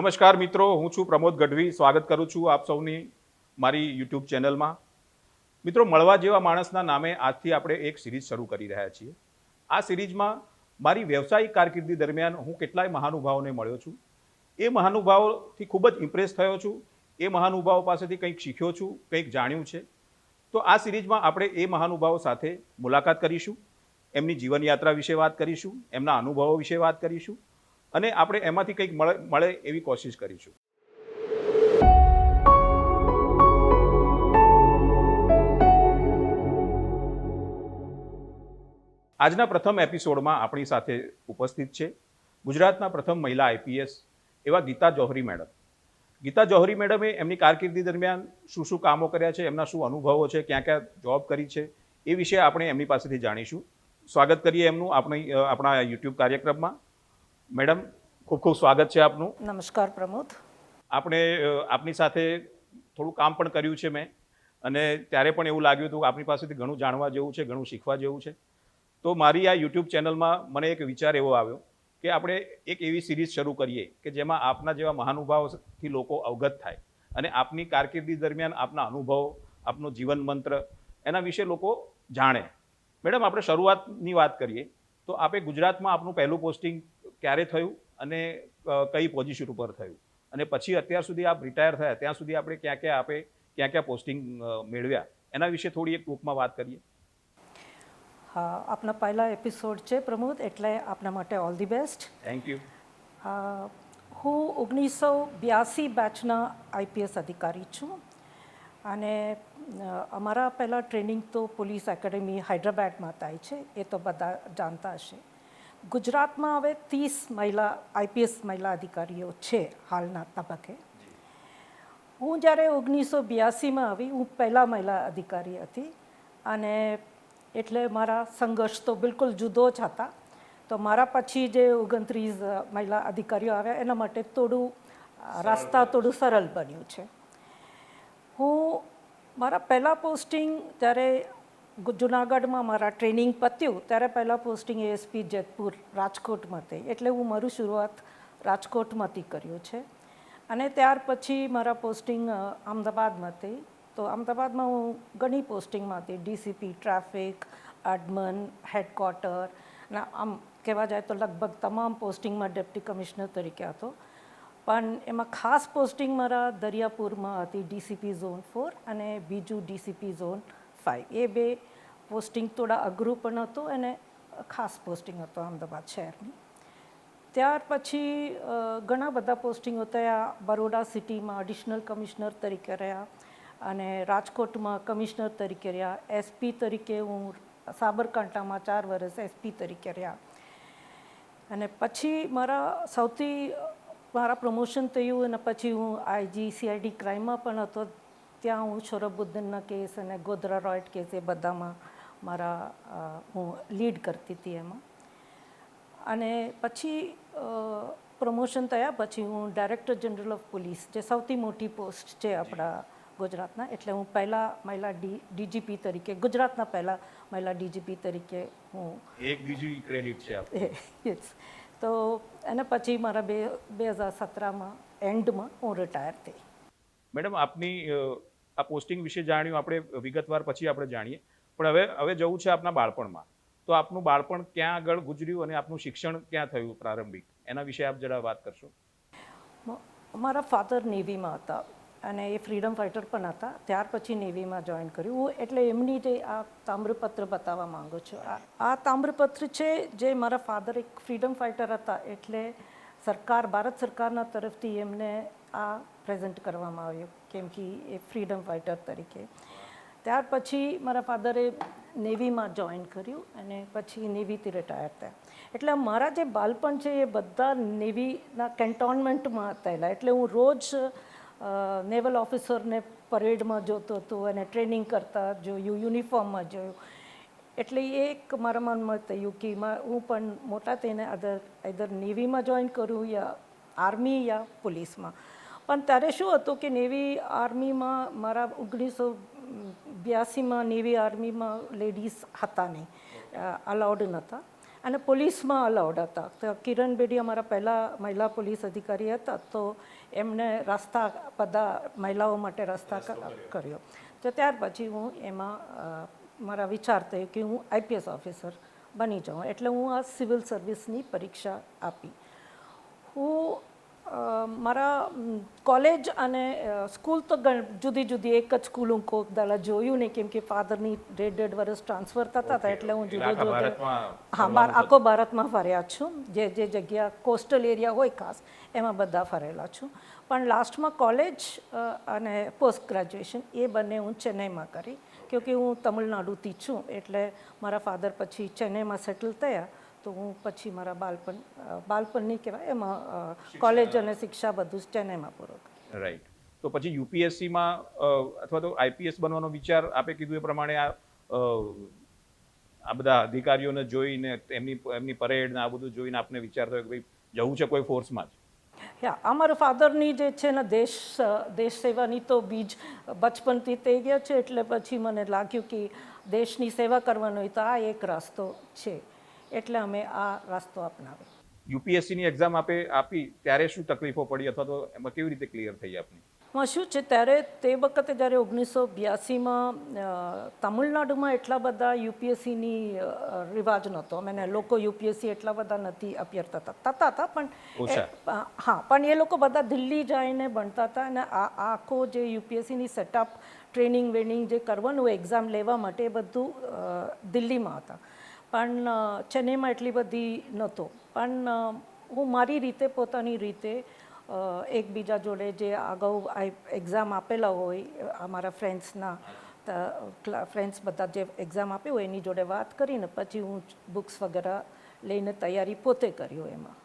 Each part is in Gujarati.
નમસ્કાર મિત્રો, હું છું પ્રમોદ ગઢવી. સ્વાગત કરું છું આપ સૌની મારી યુટ્યુબ ચેનલમાં. મિત્રો, મળવા જેવા માણસના નામે આજથી આપણે એક સિરીઝ શરૂ કરી રહ્યા છીએ. આ સિરીઝમાં મારી વ્યવસાયિક કારકિર્દી દરમિયાન હું કેટલાય મહાનુભાવોને મળ્યો છું. એ મહાનુભાવોથી ખૂબ જ ઇમ્પ્રેસ થયો છું. એ મહાનુભાવો પાસેથી કંઈક શીખ્યો છું, કંઈક જાણ્યું છે. તો આ સિરીઝમાં આપણે એ મહાનુભાવો સાથે મુલાકાત કરીશું. એમની જીવનયાત્રા વિશે વાત કરીશું, એમના અનુભવો વિશે વાત કરીશું. અને આપણે એમાંથી કંઈક મળે મળે એવી કોશિશ કરીશું. આજના પ્રથમ એપિસોડમાં આપણી સાથે ઉપસ્થિત છે ગુજરાતના પ્રથમ મહિલા આઈપીએસ, એવા ગીતા જોહરી મેડમ. ગીતા જોહરી મેડમે એમની કારકિર્દી દરમિયાન શું શું કામો કર્યા છે, એમના શું અનુભવો છે, ક્યાં ક્યાં જોબ કરી છે, એ વિશે આપણે એમની પાસેથી જાણીશું. સ્વાગત કરીએ એમનું આપણી આપણા યુટ્યુબ કાર્યક્રમમાં. મેડમ ખૂબ ખૂબ સ્વાગત છે આપનું. નમસ્કાર પ્રમોદ. આપણે આપની સાથે થોડું કામ પણ કર્યું છે મેં અને ત્યારે પણ એવું લાગ્યું હતું કે આપની પાસેથી ઘણું જાણવા જેવું છે ઘણું શીખવા જેવું છે. તો મારી આ યુટ્યુબ ચેનલમાં મને એક વિચાર એવો આવ્યો કે આપણે એક એવી સિરીઝ શરૂ કરીએ કે જેમાં આપના જેવા મહાનુભાવથી લોકો અવગત થાય અને આપની કારકિર્દી દરમિયાન આપના અનુભવો આપનો જીવન મંત્ર એના વિશે લોકો જાણે. મેડમ આપણે શરૂઆતની વાત કરીએ તો આપે ગુજરાતમાં આપનું પહેલું પોસ્ટિંગ ક્યારે થયું અને કઈ પોઝિશન ઉપર થયું. અને પછી અત્યાર સુધી આપ રિટાયર થયા ત્યાં સુધી આપણે ક્યાં ક્યાં આપે ક્યાં ક્યાં પોસ્ટિંગ મેળવ્યા? એના વિશે થોડી એક ટૂંકમાં વાત કરીએ. હા આપના પહેલા એપિસોડ છે પ્રમોદ એટલે આપના માટે all the best thank you હું ઓગણીસો બ્યાસી બેચના આઈપીએસ અધિકારી છું. અને અમારા પહેલાં ટ્રેનિંગ તો પોલીસ એકેડેમી હૈદરાબાદમાં થાય છે એ તો બધા જાણતા હશે. ગુજરાતમાં હવે ત્રીસ મહિલા આઈપીએસ મહિલા અધિકારીઓ છે હાલના તબક્કે. હું જ્યારે ઓગણીસો બ્યાસીમાં આવી હું પહેલાં મહિલા અધિકારી હતી અને એટલે મારા સંઘર્ષ તો બિલકુલ જુદો જ હતા. તો મારા પછી જે ઓગણત્રીસ મહિલા અધિકારીઓ આવ્યા એના માટે થોડું રાસ્તા થોડું સરળ બન્યું છે. હું મારા પહેલાં પોસ્ટિંગ ત્યારે ગુ- જુનાગઢમાં મારા ટ્રેનિંગ પત્યું, ત્યારે પહેલાં પોસ્ટિંગ એએસપી જેતપુર રાજકોટમાં હતી એટલે હું મારું શરૂઆત રાજકોટમાંથી કર્યું છે. અને ત્યાર પછી મારા પોસ્ટિંગ અમદાવાદમાં હતી તો અમદાવાદમાં હું ઘણી પોસ્ટિંગમાં હતી. ડીસીપી, ટ્રાફિક એડમન હેડક્વાર્ટર, ના, આમ કહેવા જાય તો લગભગ તમામ પોસ્ટિંગમાં ડેપ્ટી કમિશનર તરીકે હતો. પણ એમાં ખાસ પોસ્ટિંગ મારા દરિયાપુરમાં હતી ડીસીપી ઝોન ફોર અને બીજું ડીસીપી ઝોન ફાઇવ એ બે પોસ્ટિંગ થોડા અઘરું પણ હતું અને ખાસ પોસ્ટિંગ હતો અમદાવાદ શહેરની. ત્યાર પછી ઘણા બધા પોસ્ટિંગો થયા. બરોડા સિટીમાં એડિશનલ કમિશનર તરીકે રહ્યા અને રાજકોટમાં કમિશનર તરીકે રહ્યા. એસપી તરીકે હું સાબરકાંઠામાં ચાર વર્ષ એસપી તરીકે રહ્યા. અને પછી મારા સૌથી, મારા પ્રમોશન થયું અને પછી હું આઈજી સીઆઈડી ક્રાઇમમાં પણ હતો. ત્યાં હું શોરબુદ્દીનના કેસ અને ગોધરા રોયટ કેસ એ બધામાં મારા હું લીડ કરતી હતી એમાં. અને પછી પ્રમોશન થયા પછી હું ડાયરેક્ટર જનરલ ઓફ પોલીસ જે સૌથી મોટી પોસ્ટ છે આપણા ગુજરાતના એટલે હું પહેલાં મહિલા ડી ડીજીપી તરીકે ગુજરાતના પહેલાં મહિલા ડીજીપી તરીકે હું એક બીજી ક્રેડિટ છે યસ તો અને પછી મારા બે બે હજાર સત્રમાં એન્ડમાં હું રિટાયર થઈ. મેડમ આપની આ પોસ્ટિંગ વિશે જાણ્યું, આપણે વિગતવાર પછી આપણે જાણીએ. પણ હવે હવે જવું છે આપના બાળપણમાં. તો આપનું બાળપણ ક્યાં આગળ ગુજર્યું અને આપનું શિક્ષણ ક્યાં થયું પ્રારંભિક? એના વિશે આપ જરા વાત કરશો. મારા ફાધર નેવીમાં હતા અને એ ફ્રીડમ ફાઇટર પણ હતા. ત્યાર પછી નેવીમાં જોઈન કર્યું. હું એટલે એમની જે આ તામ્રપત્ર બતાવવા માગું છું. આ તામ્રપત્ર છે જે મારા ફાધર એક ફ્રીડમ ફાઇટર હતા એટલે સરકાર, ભારત સરકારના તરફથી એમને આ પ્રેઝન્ટ કરવામાં આવ્યું, કેમ કે એ ફ્રીડમ ફાઇટર તરીકે. ત્યાર પછી મારા ફાધરે નેવીમાં જોઈન કર્યું અને પછી નેવીથી રિટાયર થયા. એટલે મારા જે બાળપણ છે એ બધા નેવીના કેન્ટોનમેન્ટમાં થયેલા. એટલે હું રોજ નેવલ ઓફિસરને પરેડમાં જોતો હતો અને ટ્રેનિંગ કરતા જોયું, યુનિફોર્મમાં જોયું. એટલે એ એક મારા મનમાં થયું કે હું પણ મોટા થઈને અધર આઈધર નેવીમાં જોઈન કરું યા આર્મી યા પોલીસમાં પણ ત્યારે શું હતું કે નેવી આર્મીમાં મારા ઓગણીસો બ્યાસીમાં નેવી આર્મીમાં લેડીઝ હતા નહીં. અલાઉડ નહોતા. અને પોલીસમાં અલાઉડ હતા. તો કિરણ બેડી અમારા પહેલાં મહિલા પોલીસ અધિકારી હતા તો એમને રસ્તા બધા મહિલાઓ માટે રસ્તા કર્યો. તો ત્યાર પછી હું એમાં મારા વિચાર થયો કે હું આઈપીએસ ઓફિસર બની જાઉં. એટલે હું આ સિવિલ સર્વિસની પરીક્ષા આપી. હું મારા કોલેજ અને સ્કૂલ તો જુદી જુદી એક જ સ્કૂલ હું કોક દાડા જોયું નહીં કેમ કે ફાધરની ડેઢ ડેઢ વર્ષ ટ્રાન્સફર થતા હતા એટલે હું જુદો જુદો હા બાર આખો ભારતમાં ફર્યા છું. જે જે જગ્યા કોસ્ટલ એરિયા હોય ખાસ એમાં બધા ફરેલા છું. પણ લાસ્ટમાં કોલેજ અને પોસ્ટ ગ્રેજ્યુએશન એ બંને હું ચેન્નઈમાં કરી. કેમકે હું તમિલનાડુથી છું એટલે મારા ફાધર પછી ચેન્નઈમાં સેટલ થયા તો હું પછી મારા બાળપણ અ, બાળપણ નહીં કહેવાય એમાં કોલેજ અને શિક્ષા બધું જ ચેન્નઈમાં પૂરો રાઈટ તો પછી યુપીએસસીમાં અથવા તો આઈપીએસ બનવાનો વિચાર આપે કીધું એ પ્રમાણે આ આ બધા અધિકારીઓને જોઈને એમની એમની પરેડ ને આ બધું જોઈને આપને વિચાર થયો કે ભાઈ જવું છે કોઈ ફોર્સમાં જ. યા અમારા ફાધરની જે છે ને દેશ દેશ સેવાની તો બીજ બચપનથી થઈ ગયા છે, એટલે પછી મને લાગ્યું કે દેશની સેવા કરવાનો તો આ એક રસ્તો છે. એટલે અમે આ રસ્તો અપનાવ્યો. યુપીએસસીની એક્ઝામ આપે, આપી, ત્યારે શું તકલીફો પડી અથવા તો એમાં કેવી રીતે ક્લિયર થઈ આપની? માં શું છે? ત્યારે તે વખતે જ્યારે ઓગણીસો બ્યાસીમાં તમિલનાડુમાં એટલા બધા યુપીએસસીની રિવાજ નહોતો. અને લોકો યુપીએસસી એટલા બધા નથી અપિયર થતા થતા હતા પણ એ- હા પણ એ લોકો બધા દિલ્હી જઈને ભણતા હતા અને આ આખો જે યુપીએસસીની સેટઅપ ટ્રેનિંગ વેનિંગ જે કરવાનું એક્ઝામ લેવા માટે એ બધું દિલ્હીમાં હતા. પણ ચેન્નઈમાં એટલી બધી નહોતો. પણ હું મારી રીતે પોતાની રીતે એકબીજા જોડે જે અગાઉ એક્ઝામ આપેલા હોય અમારા ફ્રેન્ડ્સના ફ્રેન્ડ્સ બધા જે એક્ઝામ આપ્યું હોય એની જોડે વાત કરીને પછી હું બુક્સ વગેરે લઈને તૈયારી પોતે કર્યો એમાં.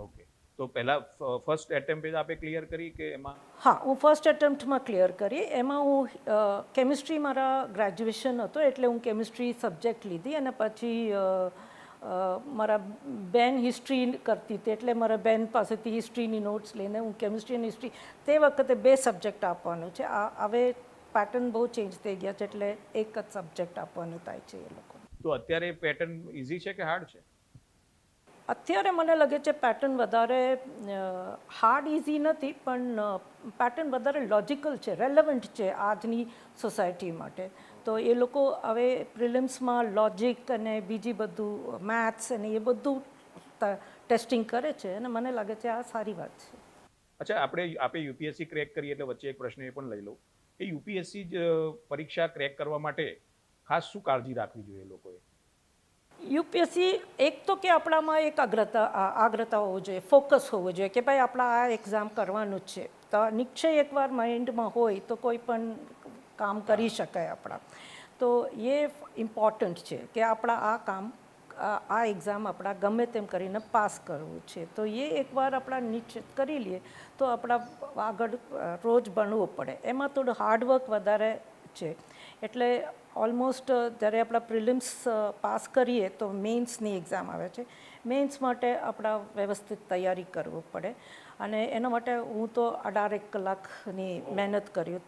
ઓકે તો પહેલા ફર્સ્ટ એટેમ્પ આપે ક્લિયર કરી કે એમાં? હા હું ફર્સ્ટ એટેમ્પ્ટમાં ક્લિયર કરી. એમાં હું કેમિસ્ટ્રી મારા ગ્રેજ્યુએશન હતો એટલે હું કેમિસ્ટ્રી સબ્જેક્ટ લીધી અને પછી મારા બેન હિસ્ટ્રી કરતી હતી એટલે મારા બેન પાસેથી હિસ્ટ્રીની નોટ્સ લઈને હું કેમિસ્ટ્રી અને હિસ્ટ્રી તે વખતે બે સબ્જેક્ટ આપવાનું છે. આ હવે પેટર્ન બહુ ચેન્જ થઈ ગયા છે એટલે એક જ સબ્જેક્ટ આપવાનું થાય છે એ લોકો. તો અત્યારે પેટર્ન ઇઝી છે કે હાર્ડ છે? અત્યારે મને લાગે છે પેટર્ન વધારે હાર્ડ ઇઝી નથી પણ પેટર્ન વધારે લોજિકલ છે રેલેવન્ટ છે આજની સોસાયટી માટે. તો એ લોકો હવે પ્રિલિમ્સમાં લોજિક અને બીજી બધું મેથ્સ અને એ બધું ટેસ્ટિંગ કરે છે અને મને લાગે છે આ સારી વાત છે. અચ્છા આપણે આપણે યુપીએસસી ક્રેક કરીએ એટલે વચ્ચે એક પ્રશ્ન એ પણ લઈ લઉં. એ યુપીએસસી પરીક્ષા ક્રેક કરવા માટે ખાસ શું કાળજી રાખવી જોઈએ લોકોએ? યુપીએસસી એક તો કે આપણામાં એક અગ્રતા આગ્રતા હોવો જોઈએ ફોકસ હોવો જોઈએ કે ભાઈ આપણા આ એક્ઝામ કરવાનું જ છે. તો નિશ્ચય એકવાર માઇન્ડમાં હોય તો કોઈ પણ કામ કરી શકાય આપણા. તો એ ઇમ્પોર્ટન્ટ છે કે આપણા આ કામ, આ એક્ઝામ આપણા ગમે તેમ કરીને પાસ કરવું છે. તો એ એકવાર આપણા નિશ્ચિત કરી લઈએ તો આપણા આગળ રોજ ભણવું પડે. એમાં થોડું હાર્ડવર્ક વધારે છે. એટલે ઓલમોસ્ટ જ્યારે આપણા પ્રિલિમ્સ પાસ કરીએ તો મેન્સની એક્ઝામ આવે છે. મેન્સ માટે આપણા વ્યવસ્થિત તૈયારી કરવું પડે. અને એના માટે હું તો અઢાર એક કલાકની મહેનત કરી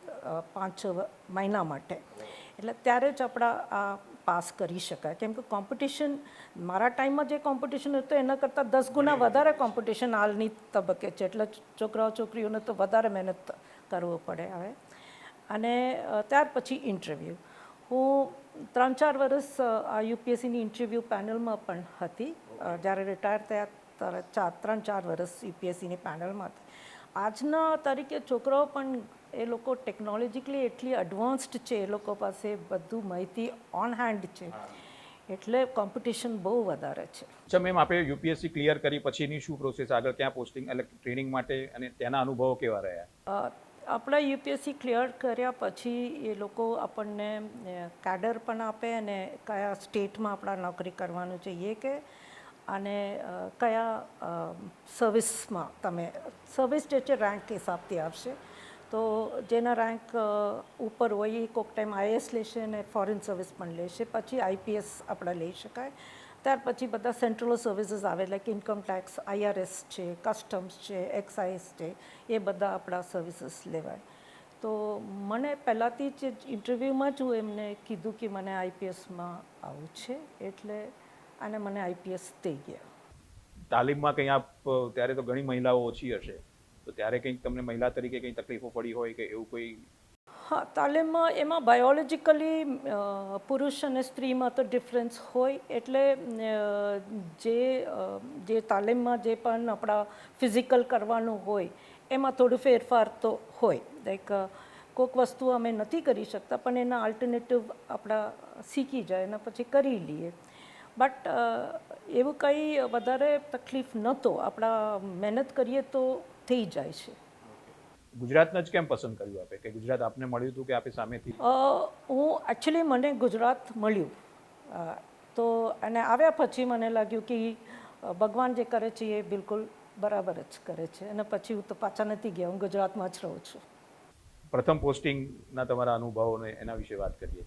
પાંચ છ મહિના માટે. એટલે ત્યારે જ આપણા આ પાસ કરી શકાય. કેમ કે કોમ્પિટિશન મારા ટાઈમમાં જે કોમ્પિટિશન હતું એના કરતાં દસ ગુણા વધારે કોમ્પિટિશન હાલની તબક્કે છે. એટલે છોકરાઓ છોકરીઓને તો વધારે મહેનત કરવું પડે હવે. અને ત્યાર પછી ઇન્ટરવ્યૂ. હું ત્રણ ચાર વર્ષ આ યુપીએસસીની ઇન્ટરવ્યૂ પેનલમાં પણ હતી. જ્યારે રિટાયર થયા ત્યારે ચાર ત્રણ ચાર વર્ષ યુપીએસસીની પેનલમાં હતી આજના તરીકે છોકરાઓ પણ એ લોકો ટેકનોલોજીકલી એટલી એડવાન્સ્ડ છે એ લોકો પાસે બધું માહિતી ઓન હેન્ડ છે. એટલે કોમ્પિટિશન બહુ વધારે છે. અચ્છા મેમ આપણે યુપીએસસી ક્લિયર કરી પછીની શું પ્રોસેસ આગળ ક્યાં પોસ્ટિંગ એટલે ટ્રેનિંગ માટે અને તેના અનુભવો કેવા રહ્યા? આપણા યુપીએસસી ક્લિયર કર્યા પછી એ લોકો આપણને કેડર પણ આપે અને કયા સ્ટેટમાં આપણા નોકરી કરવાનું છે એ કે અને કયા સર્વિસમાં તમે સર્વિસ જે છે રેન્ક હિસાબથી આવશે. તો જેના રેન્ક ઉપર હોય એ કોઈક ટાઈમ આઈએસ લેશે અને ફોરેન સર્વિસ પણ લેશે. પછી આઈપીએસ આપણે લઈ શકાય. ત્યાર પછી બધા સેન્ટ્રલ સર્વિસીસ આવે લાઈક ઇન્કમ ટેક્સ આઈઆરએસ છે કસ્ટમ્સ છે એક્સાઇઝ છે, એ બધા આપણા સર્વિસીસ લેવાય. તો મને પહેલાંથી જ ઇન્ટરવ્યૂમાં જ હું એમને કીધું કે મને આઈપીએસમાં આવું છે. એટલે અને મને આઈપીએસ થઈ ગયા. તાલીમમાં કંઈ આપ ત્યારે તો ઘણી મહિલાઓ ઓછી હશે. તો ત્યારે કંઈક તમને મહિલા તરીકે કંઈ તકલીફો પડી હોય કે એવું કોઈ? હા તાલીમમાં એમાં બાયોલોજિકલી પુરુષ અને સ્ત્રીમાં તો ડિફરન્સ હોય એટલે જે જે તાલીમમાં જે પણ આપણા ફિઝિકલ કરવાનું હોય એમાં થોડું ફેરફાર તો હોય. લાઈક કોઈક વસ્તુ અમે નથી કરી શકતા પણ એના આલ્ટરનેટિવ આપણા શીખી જાય એના પછી કરી લઈએ. બટ એવું કંઈ વધારે તકલીફ નહોતો. આપણા મહેનત કરીએ તો થઈ જાય છે. ગુજરાતને જ કેમ પસંદ કર્યું આપે? કે ગુજરાત આપને મળ્યું હતું કે આપે સામેથી? હું એકચ્યુઅલી મને ગુજરાત મળ્યું. તો અને આવ્યા પછી મને લાગ્યું કે ભગવાન જે કરે છે એ બિલકુલ બરાબર જ કરે છે. અને પછી હું તો પાછા નથી ગયા. હું ગુજરાતમાં જ રહું છું. પ્રથમ પોસ્ટિંગના તમારા અનુભવોને એના વિશે વાત કરીએ.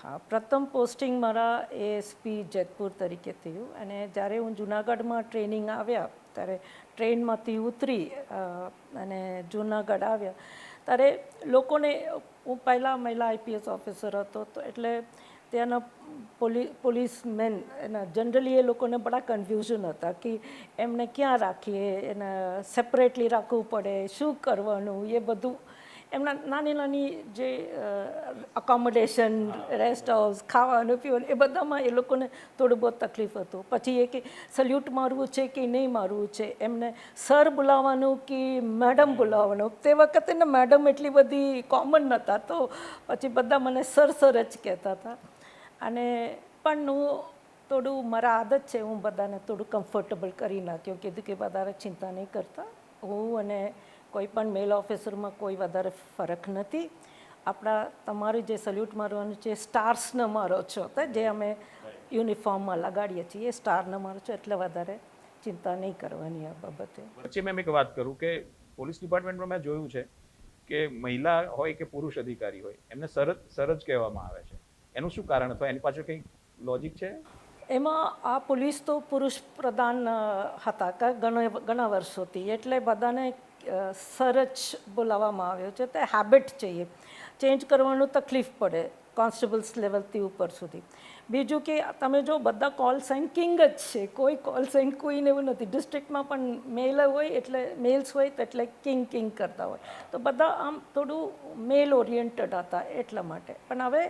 હા, પ્રથમ પોસ્ટિંગ મારા એએસપી જેતપુર તરીકે થયું અને જ્યારે હું જુનાગઢમાં ટ્રેનિંગ આવ્યા, ત્યારે ટ્રેનમાંથી ઉતરી અને જુનાગઢ આવ્યા, ત્યારે લોકોને હું પહેલાં મહિલા આઈપીએસ ઓફિસર હતો, તો એટલે ત્યાંના પોલીસ પોલીસમેન એના જનરલી એ લોકોને બડા કન્ફ્યુઝન હતા કે એમને ક્યાં રાખીએ, એને સેપરેટલી રાખવું પડે, શું કરવાનું, એ બધું એમના નાની નાની જે અકોમોડેશન રેસ્ટ હાઉસ ખાવાનું પીવાનું, એ બધામાં એ લોકોને થોડું બહુ તકલીફ હતું. પછી એ કે સલ્યુટ મારવું છે કે નહીં મારવું છે? એમને સર બોલાવવાનું કે મેડમ બોલાવવાનું? તે વખતે ને મેડમ એટલી બધી કોમન નહોતા તો પછી બધા મને સર સર જ કહેતા હતા. અને પણ હું થોડું, મારા આદત છે, હું બધાને થોડું કમ્ફર્ટેબલ કરી નાખ્યું. કીધું કે વધારે ચિંતા નહીં કરતા. હું અને કોઈ પણ મેલ ઓફિસરમાં કોઈ વધારે ફરક નથી. આપણા તમારું જે સલ્યુટ મારવાનું છે સ્ટાર્સને મારો છો તો જે અમે યુનિફોર્મમાં લગાડીએ છીએ એ સ્ટારને મારો છો એટલે વધારે ચિંતા નહીં કરવાની આ બાબતે. પછી મેં એક વાત કરું કે પોલીસ ડિપાર્ટમેન્ટમાં મેં જોયું છે કે મહિલા હોય કે પુરુષ અધિકારી હોય એમને સરજ સરજ કહેવામાં આવે છે. એનું શું કારણ અથવા એની પાછળ કંઈ લોજિક છે? એમાં આ પોલીસ તો પુરુષ પ્રધાન હતા કે ઘણા ઘણા વર્ષોથી. એટલે બધાને અ, સર જ બોલાવવામાં આવ્યો છે તે હેબિટ છે એ ચેન્જ કરવાનું તકલીફ પડે કોન્સ્ટેબલ્સ લેવલથી ઉપર સુધી. બીજું કે તમે જો બધા કોલ સાઇન કિંગ જ છે કોઈ કોલ સાઇન કોઈને એવું નથી. ડિસ્ટ્રિક્ટમાં પણ મેલ હોય એટલે મેલ્સ હોય તો એટલે કિંગ કિંગ કરતા હોય. તો બધા આમ થોડું મેલ ઓરિએન્ટેડ હતા એટલા માટે. પણ હવે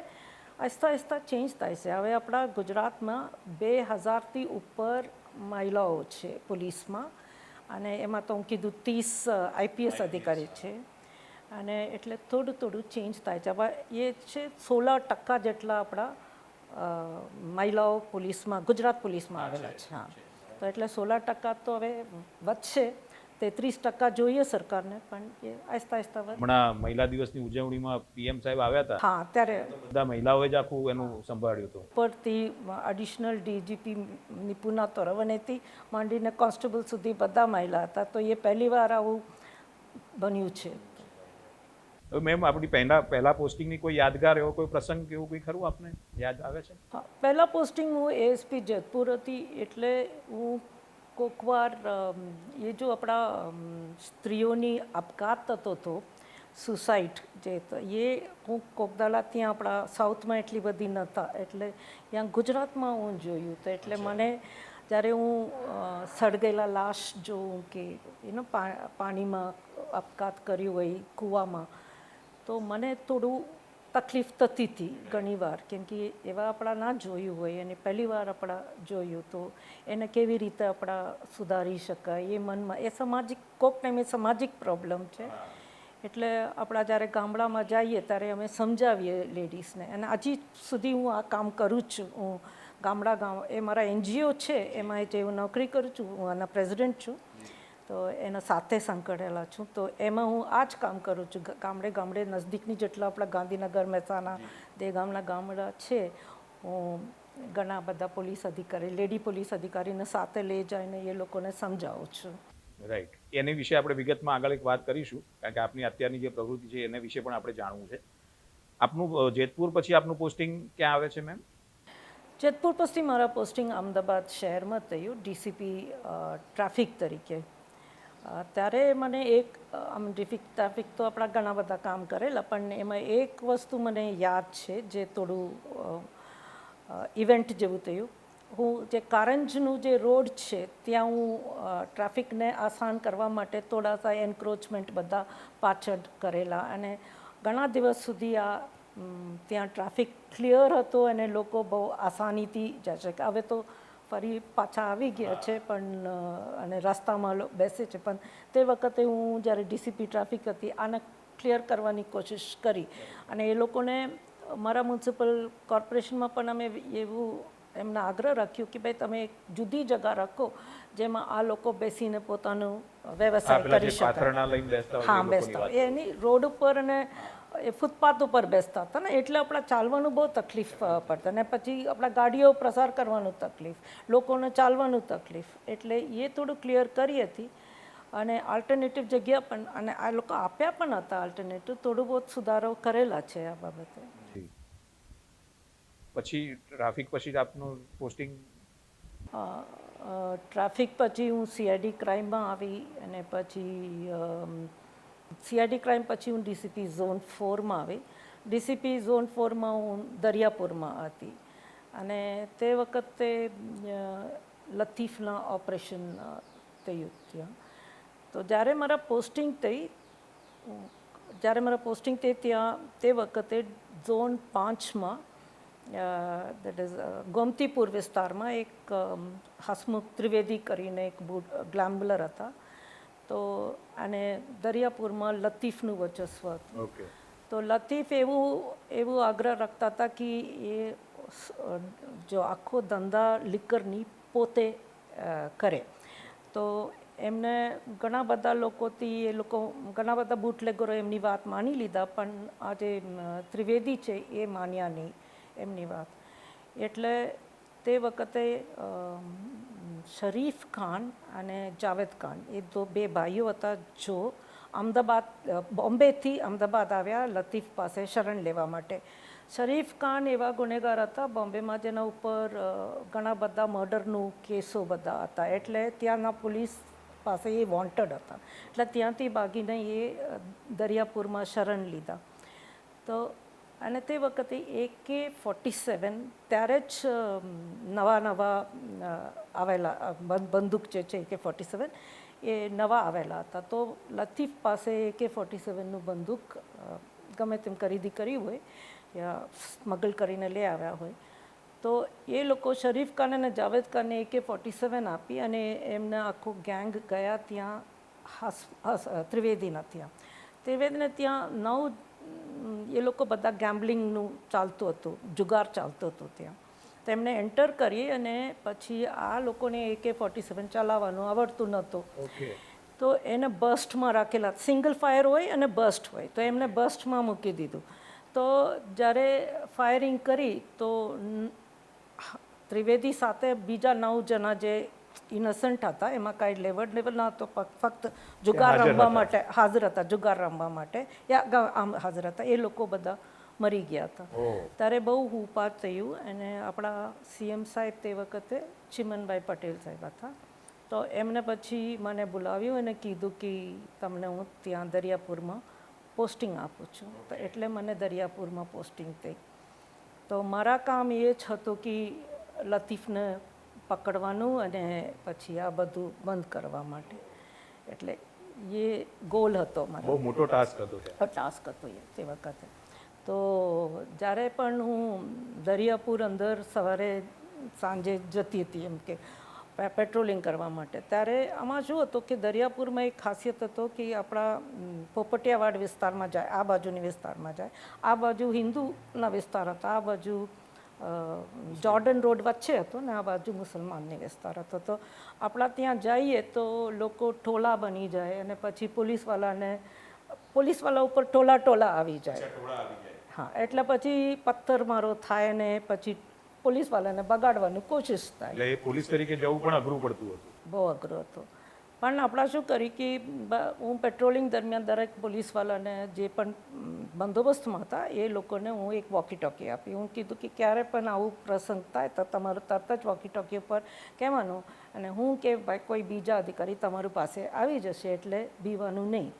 આસ્તા આસ્તા ચેન્જ થાય છે. હવે આપણા ગુજરાતમાં બે હજારથી ઉપર મહિલાઓ છે પોલીસમાં. અને એમાં તો હું કીધું ત્રીસ આઈપીએસ અધિકારી છે. અને એટલે થોડું થોડું ચેન્જ થાય છે. હવે એ છે સોળ ટકા જેટલા આપણા મહિલાઓ પોલીસમાં ગુજરાત પોલીસમાં આવેલા છે હા. તો એટલે સોળ ટકા તો હવે વધશે. તેત્રીસ ટકા જોઈએ સરકારને પણ એ આસ્તા આસ્તા વધ હમણાં મહિલા દિવસની ઉજવણીમાં પીએમ સાહેબ આવ્યા હતા. હા ત્યારે બધા મહિલાઓએ જ આખું એનું સંભાળ્યું હતું. ઉપરથી એડિશનલ ડીજીપી નિપુણા તોરવનેથી માંડીને કોન્સ્ટેબલ સુધી બધા મહિલા હતા તો એ પહેલી વાર આવું બન્યું છે. મેમ આપણી પહેલા પહેલા પોસ્ટિંગની કોઈ યાદગાર એવો કોઈ પ્રસંગ કે એવું કંઈ ખરું આપને? યાદ આવે છે? હા પહેલાં પોસ્ટિંગ હું એએસપી જેતપુર હતી એટલે હું કોકવાર એ જો આપણા સ્ત્રીઓની આપઘાત થતો હતો સુસાઇડ જે તો એ હું કોકદાલા ત્યાં આપણા સાઉથમાં એટલી બધી નહોતા એટલે ત્યાં ગુજરાતમાં હું જોયું તો એટલે મને જ્યારે હું સળગેલા લાશ જોઉં કે એનો પાણીમાં આપઘાત કર્યું હોય કૂવામાં તો મને થોડું તકલીફ થતી હતી ઘણીવાર કેમ કે એવા આપણા ના જોયું હોય અને પહેલી વાર આપણા જોયું તો એને કેવી રીતે આપણા સુધારી શકાય એ મનમાં એ સામાજિક કોક ટાઈમ એ સામાજિક પ્રોબ્લેમ છે. એટલે આપણા જ્યારે ગામડામાં જઈએ ત્યારે અમે સમજાવીએ લેડીઝને અને હજી સુધી હું આ કામ કરું જ છું. હું ગામડા ગામ એ મારા એનજીઓ છે એમાં જે હું નોકરી કરું છું હું આના પ્રેસિડેન્ટ છું. તો એના સાથે સંકળાયેલા છું. તો એમાં હું આ જ કામ કરું છું. ગામડે ગામડે નજદીકની જેટલા આપણા ગાંધીનગર મહેસાણા તે ગામના ગામડા છે હું ઘણા બધા પોલીસ અધિકારી લેડી પોલીસ અધિકારીને સાથે લઈ જઈને એ લોકોને સમજાવું છું. રાઈટ. એની વિશે આપણે વિગતમાં આગળ એક વાત કરીશું કારણ કે આપની અત્યારની જે પ્રવૃત્તિ છે એના વિશે પણ આપણે જાણવું છે. આપનું જેતપુર પછી આપનું પોસ્ટિંગ ક્યાં આવે છે મેમ? જેતપુર પછી મારા પોસ્ટિંગ અમદાવાદ શહેરમાં થયું ડીસીપી ટ્રાફિક તરીકે. ત્યારે મને એક, આમ ડિફિક ટ્રાફિક તો આપણા ઘણા બધા કામ કરેલા, પણ એમાં એક વસ્તુ મને યાદ છે જે થોડું ઇવેન્ટ જેવું થયું. હું જે કારંજનું જે રોડ છે, ત્યાં હું ટ્રાફિકને આસાન કરવા માટે થોડા સા એન્ક્રોચમેન્ટ બધા પાછળ કરેલા અને ઘણા દિવસ સુધી આ ત્યાં ટ્રાફિક ક્લિયર હતો અને લોકો બહુ આસાનીથી જશે કે હવે તો ફરી પાછા આવી ગયા છે પણ અને રસ્તામાં બેસે છે. પણ તે વખતે હું જ્યારે ડીસીપી ટ્રાફિક હતી આને ક્લિયર કરવાની કોશિશ કરી. અને એ લોકોને મારા મ્યુનિસિપલ કોર્પોરેશનમાં પણ અમે એવું એમના આગ્રહ રાખ્યો કે ભાઈ તમે એક જુદી જગા રાખો જેમાં આ લોકો બેસીને પોતાનું વ્યવસાય કરી શકે હા બેસતા. એની રોડ ઉપર અને એ ફૂટપાથ ઉપર બેસતા હતા ને એટલે આપણા ચાલવાનું બહુ તકલીફ પડતા. ને પછી આપણા ગાડીઓ પ્રસાર કરવાનું તકલીફ લોકોને ચાલવાનું તકલીફ. એટલે એ થોડું ક્લિયર કરી હતી. અને આલ્ટરનેટિવ જગ્યા પણ અને આ લોકો આપ્યા પણ હતા આલ્ટરનેટિવ થોડું બહુ સુધારો કરેલા છે આ બાબતે. પછી ટ્રાફિક પછી આપનું પોસ્ટિંગ ટ્રાફિક પછી હું સીઆઈડી ક્રાઇમમાં આવી અને પછી સીઆઈડી ક્રાઇમ પછી હું ડીસીપી ઝોન ફોરમાં આવી. ડીસીપી ઝોન ફોરમાં હું દરિયાપુરમાં હતી. અને તે વખતે લતીફના ઓપરેશન થયું ત્યાં. તો જ્યારે મારા પોસ્ટિંગ થઈ જ્યારે મારા પોસ્ટિંગ થઈ ત્યાં, તે વખતે ઝોન પાંચમાં દેટ ઇઝ ગોમતીપુર વિસ્તારમાં એક હસમુખ ત્રિવેદી કરીને એક ગ્લેમ્બલર હતા. તો અને દરિયાપુરમાં લતીફનું વર્ચસ્વ હતું. તો લતીફ એવું એવું આગ્રહ રાખતા હતા કે એ જો આખો ધંધા લિકરની પોતે કરે. તો એમને ઘણા બધા લોકોથી એ લોકો ઘણા બધા બુટલેગરો એમની વાત માની લીધા પણ આ જે ત્રિવેદી છે એ માન્યા નહીં એમની વાત. એટલે તે વખતે શરીફ ખાન અને જાવેદ ખાન. એ તો બે ભાઈઓ હતા જો અમદાવાદ બોમ્બેથી અમદાવાદ આવ્યા લતીફ પાસે શરણ લેવા માટે. શરીફ ખાન એવા ગુનેગાર હતા બોમ્બેમાં જેના ઉપર ઘણા બધા મર્ડરનું કેસો બધા હતા. એટલે ત્યાંના પોલીસ પાસે એ વોન્ટેડ હતા. એટલે ત્યાંથી ભાગીને એ દરિયાપુરમાં શરણ લીધા. તો અને તે વખતે એકે ફોર્ટી સેવન ત્યારે જ નવા નવા આવેલા બંદૂક જે છે એકે ફોર્ટી સેવન એ નવા આવેલા હતા. તો લતીફ પાસે એકે ફોર્ટી સેવનનું બંદૂક ગમે તેમ ખરીદી કરી હોય યા સ્મગલ કરીને લઈ આવ્યા હોય. તો એ લોકો શરીફ ખાન અને જાવેદ ખાનને એકે ફોર્ટી સેવન આપી અને એમને આખો ગેંગ ગયા ત્યાં હસ ત્રિવેદીના ત્યાં. ત્રિવેદીને ત્યાં નવ એ લોકો બધા ગેમ્બલિંગનું ચાલતું હતું જુગાર ચાલતો હતો ત્યાં. તો એમને એન્ટર કરી અને પછી આ લોકોને એકે ફોર્ટી સેવન ચલાવવાનું આવડતું નહોતું. તો એને બસ્ટમાં રાખેલા સિંગલ ફાયર હોય અને બસ્ટ હોય તો એમને બસ્ટમાં મૂકી દીધું. તો જ્યારે ફાયરિંગ કરી તો ત્રિવેદી સાથે બીજા નવ જણા જે ઇનોસન્ટ હતા. એમાં કાંઈ લેવડ લેવલ ન હતો ફક્ત જુગાર રમવા માટે હાજર હતા જુગાર રમવા માટે. યા આમ હાજર હતા. એ લોકો બધા મરી ગયા હતા. ત્યારે બહુ હુપાત થયું અને આપણા સીએમ સાહેબ તે વખતે ચિમનભાઈ પટેલ સાહેબ હતા. તો એમને પછી મને બોલાવ્યું અને કીધું કે તમને હું ત્યાં દરિયાપુરમાં પોસ્ટિંગ આપું છું. તો એટલે મને દરિયાપુરમાં પોસ્ટિંગ થઈ. તો મારા કામ એ જ હતું કે લતીફને પકડવાનું અને પછી આ બધું બંધ કરવા માટે. એટલે એ ગોલ હતો મારો. બહુ મોટો ટાસ્ક હતો ટાસ્ક હતો એ તે વખતે. તો જ્યારે પણ હું દરિયાપુર અંદર સવારે સાંજે જતી હતી એમ કે પેટ્રોલિંગ કરવા માટે ત્યારે આમાં શું હતું કે દરિયાપુરમાં એક ખાસિયત હતો કે આપણા પોપટિયાવાડ વિસ્તારમાં જાય આ બાજુની વિસ્તારમાં જાય. આ બાજુ હિન્દુના વિસ્તાર હતા આ બાજુ જોર્ડન રોડ વચ્ચે હતો ને આ બાજુ મુસલમાનની વિસ્તાર હતો. તો આપણા ત્યાં જઈએ તો લોકો ટોલા બની જાય અને પછી પોલીસવાલાને પોલીસવાલા ઉપર ટોલા ટોલા આવી જાય. હા એટલે પછી પથ્થરમારો થાય ને પછી પોલીસવાલાને બગાડવાની કોશિશ થાય. પોલીસ તરીકે જવું પણ અઘરું પડતું હતું. બહુ અઘરો હતો. પણ આપણા શું કરી કે હું પેટ્રોલિંગ દરમિયાન દરેક પોલીસવાલાને જે પણ બંદોબસ્તમાં હતા, એ લોકોને હું એક વોકી ટોકી આપી. હું કીધું કે ક્યારે પણ આવું પ્રસંગ થાય તો તમારું તરત જ વોકી ટોકી ઉપર કહેવાનું અને હું કે ભાઈ કોઈ બીજા અધિકારી તમારું પાસે આવી જશે એટલે બીવાનું નહીં.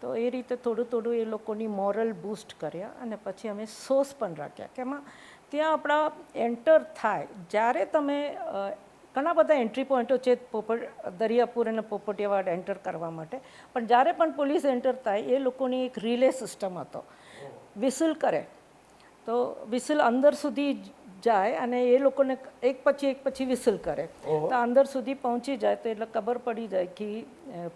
તો એ રીતે થોડું થોડું એ લોકોની મોરલ બૂસ્ટ કર્યા અને પછી અમે સોસ પણ રાખ્યા. કે એમાં ત્યાં આપણા એન્ટર થાય. જ્યારે તમે ઘણા બધા એન્ટ્રી પોઈન્ટો છે પોપટ દરિયાપુર અને પોપટિયાવાડ એન્ટર કરવા માટે. પણ જ્યારે પણ પોલીસ એન્ટર થાય એ લોકોની એક રિલે સિસ્ટમ હતો. વિસલ કરે. તો વિસલ અંદર સુધી જાય અને એ લોકોને એક પછી એક પછી વિસલ કરે. તો અંદર સુધી પહોંચી જાય તો એટલે ખબર પડી જાય કે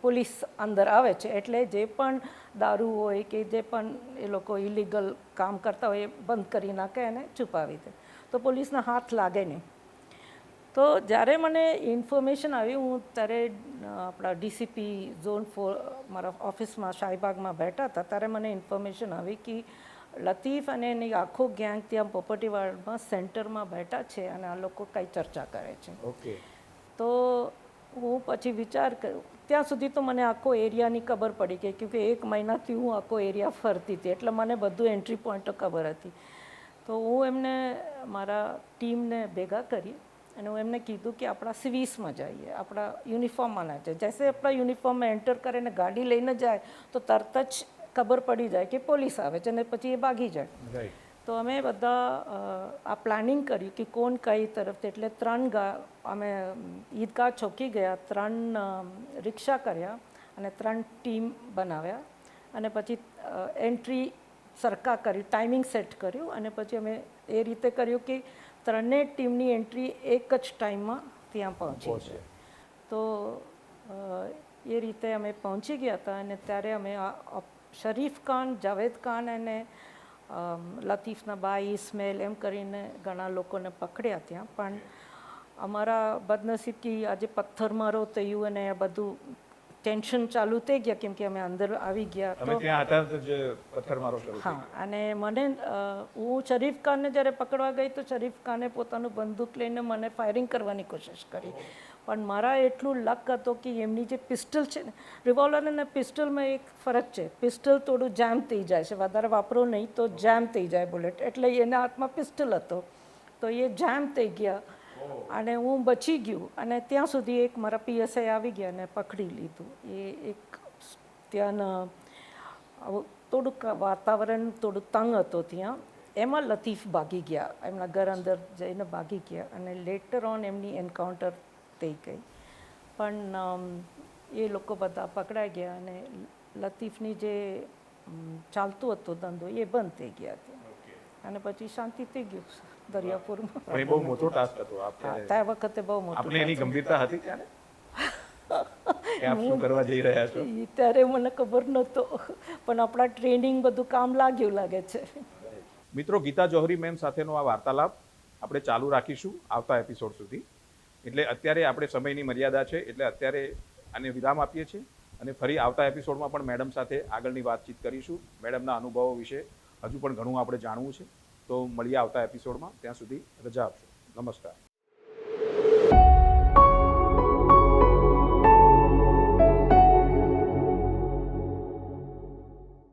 પોલીસ અંદર આવે છે. એટલે જે પણ દારૂ હોય કે જે પણ એ લોકો ઇલીગલ કામ કરતા હોય એ બંધ કરી નાખે અને છુપાવી દે. તો પોલીસના હાથ લાગે નહીં. તો જ્યારે મને ઇન્ફોર્મેશન આવી હું ત્યારે આપણા ડીસીપી ઝોન ફોર મારા ઓફિસમાં શાહીબાગમાં બેઠા હતા ત્યારે મને ઇન્ફોર્મેશન આવી કે લતીફ અને એની આખો ગેંગ ત્યાં પોપટીવાડમાં સેન્ટરમાં બેઠા છે અને આ લોકો કંઈ ચર્ચા કરે છે. ઓકે. તો હું પછી વિચાર કર્યો ત્યાં સુધી તો મને આખો એરિયાની ખબર પડી ગઈ કેમકે એક મહિનાથી હું આખો એરિયા ફરતી હતી એટલે મને બધું એન્ટ્રી પોઈન્ટ ખબર હતી. તો હું એમને મારા ટીમને ભેગા કરી અને હું એમને કીધું કે આપણા સિવિસમાં જઈએ આપણા યુનિફોર્મમાં ના જાય. જૈસે આપણા યુનિફોર્મમાં એન્ટર કરે ને ગાડી લઈને જાય તો તરત જ ખબર પડી જાય કે પોલીસ આવે છે અને પછી એ ભાગી જાય. તો અમે બધા આ પ્લાનિંગ કર્યું કે કોણ કઈ તરફથી એટલે ત્રણ ગા અમે ઈદગાહ ચોકી ગયા ત્રણ રિક્ષા કર્યા અને ત્રણ ટીમ બનાવ્યા. અને પછી એન્ટ્રી સરખા કરી ટાઈમિંગ સેટ કર્યું અને પછી અમે એ રીતે કર્યું કે ત્રણેય ટીમની એન્ટ્રી એક જ ટાઈમમાં ત્યાં પહોંચી છે. તો એ રીતે અમે પહોંચી ગયા હતા અને ત્યારે અમે શરીફ ખાન જાવેદ ખાન અને લતીફના બાઈ ઇસ્મેલ એમ કરીને ઘણા લોકોને પકડ્યા ત્યાં. પણ અમારા બદનસીબથી આજે પથ્થરમારો થયું અને આ બધું ટેન્શન ચાલુ થઈ ગયા કેમ કે અમે અંદર આવી ગયા તમે ત્યાં હતા તો જે પથ્થરમારો શરૂ હા અને મને હું શરીફ ખાનને જ્યારે પકડવા ગઈ તો શરીફ ખાને પોતાનું બંદૂક લઈને મને ફાયરિંગ કરવાની કોશિશ કરી. પણ મારા એટલું લક હતો કે એમની જે પિસ્ટલ છે ને રિવોલ્વર અને પિસ્ટલમાં એક ફરક છે. પિસ્ટલ થોડું જામ થઈ જાય છે. વધારે વાપરો નહીં તો જામ થઈ જાય બુલેટ એટલે એના હાથમાં પિસ્ટલ હતો. તો એ જામ થઈ ગયા. અને હું બચી ગયું અને ત્યાં સુધી એક મારા પીએસઆઈ આવી ગયા અને પકડી લીધું. એ એક ત્યાંના થોડુંક વાતાવરણ થોડું તંગ હતો ત્યાં. એમાં લતીફ ભાગી ગયા, એમના ઘર અંદર જઈને ભાગી ગયા અને લેટર ઓન એમની એન્કાઉન્ટર થઈ ગઈ. પણ એ લોકો બધા પકડાઈ ગયા અને લતીફની જે ચાલતું હતું ધંધો એ બંધ થઈ ગયા ત્યાં અને પછી શાંતિ થઈ ગયું દરિયાપુરમાં. એ બહુ મોટો ટાસ્ક હતો. આપણે વખતે બહુ મોટું આપણે એની ગંભીરતા હતી ત્યારે? આપ શું કરવા જઈ રહ્યા છો? ત્યારે મને ખબર નહોતો પણ આપણા ટ્રેનિંગ બધું કામ લાગ્યું લાગે છે. મિત્રો ગીતા જોહરી મેમ સાથેનો આ વાર્તાલાપ આપણે ચાલુ રાખીશું આવતા એપિસોડ સુધી. એટલે અત્યારે આપણે સમયની મર્યાદા છે એટલે અત્યારે આને વિરામ આપીએ છીએ અને ફરી આવતા એપિસોડમાં પણ મેડમ સાથે આગળની વાતચીત કરીશું. મેડમના અનુભવો વિશે હજુ પણ ઘણું આપણે જાણવું છે. તો મળીએ આવતા એપિસોડમાં ત્યાં સુધી રજા આપશો. નમસ્કાર.